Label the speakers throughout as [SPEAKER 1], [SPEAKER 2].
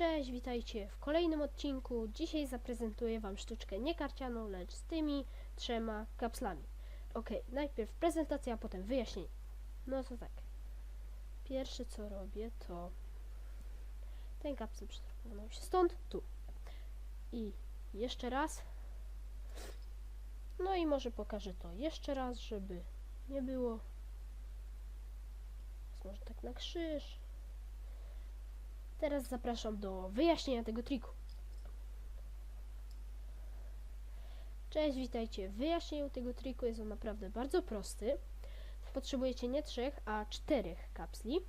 [SPEAKER 1] Cześć, witajcie w kolejnym odcinku. Dzisiaj zaprezentuję Wam sztuczkę nie karcianą, lecz z tymi trzema kapslami. Ok, najpierw prezentacja, a potem wyjaśnienie. No to tak. Pierwsze co robię to ten kapsel przetransportował się stąd, tu. I jeszcze raz. No i może pokażę to jeszcze raz, żeby nie było. Może tak na krzyż. Teraz zapraszam do wyjaśnienia tego triku. Cześć, witajcie. W wyjaśnieniu tego triku jest on naprawdę bardzo prosty. Potrzebujecie nie trzech, a czterech kapsli.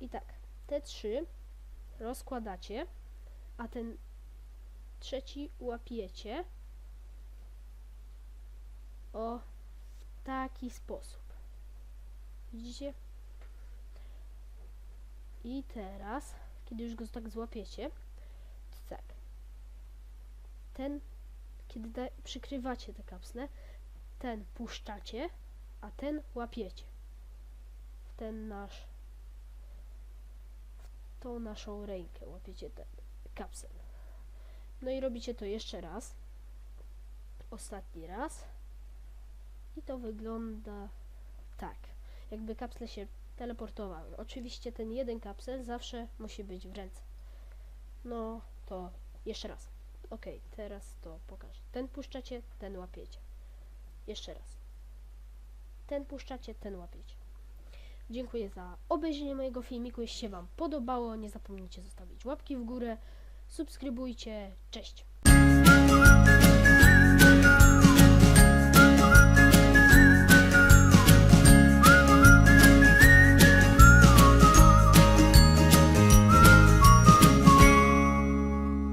[SPEAKER 1] I tak, te trzy rozkładacie, a ten trzeci łapiecie o w taki sposób. Widzicie? I teraz, kiedy już go tak złapiecie, to tak. Ten, kiedy da, przykrywacie te kapsle, ten puszczacie, a ten łapiecie. W ten nasz, w tą naszą rękę łapiecie ten kapsel. No i robicie to jeszcze raz. Ostatni raz. I to wygląda tak. Jakby kapsle się teleportowały. Oczywiście ten jeden kapsel zawsze musi być w ręce. No to jeszcze raz. Ok, teraz to pokażę. Ten puszczacie, ten łapiecie. Jeszcze raz. Ten puszczacie, ten łapiecie. Dziękuję za obejrzenie mojego filmiku. Jeśli się Wam podobało, nie zapomnijcie zostawić łapki w górę. Subskrybujcie. Cześć!